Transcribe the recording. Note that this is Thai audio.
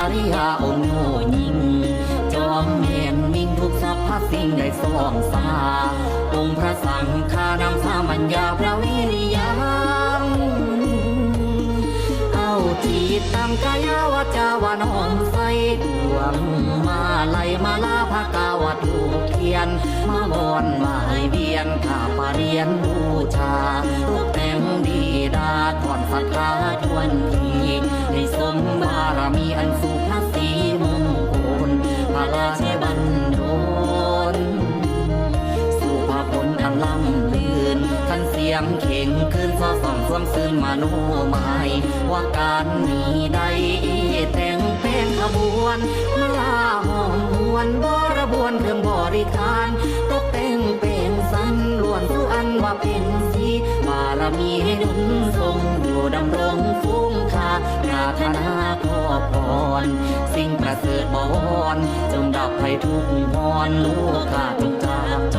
อริยาองค์โง่ยิ่งจอมเห็นมิ่งทุกสรรพสิ่งได้สองสาองค์พระสังฆานำสามัญญาพระวิริยังเอาจิตตั้งกายวาจาวาน้อมใสดวงมาไลยมาลาภากาวาถูกเทียน มาวอนมาให้เบียนข้าปาเรียนบูชาตกแต่งดีดาถอนศรัทธาทวนที อันสุภาษีมงคลพระราชบันโดนสุภาพลอันล่ำลืนขันเสียงเข่งขึ้นซอส่องสวมซื่นมาโนหมายว่าการนี้ได้แต่งเป็นขบวนมาลาห้องหวนบรบวนเครื่องบริการตกแต่งเป็นสันล้วนสุอันว่าเป็นสีบารมีให้หนุนทรงอยู่ดำรง ร สิ่งประเสริฐบอนจงดับให้ทุกข์มอนลูกข้าจงจากจ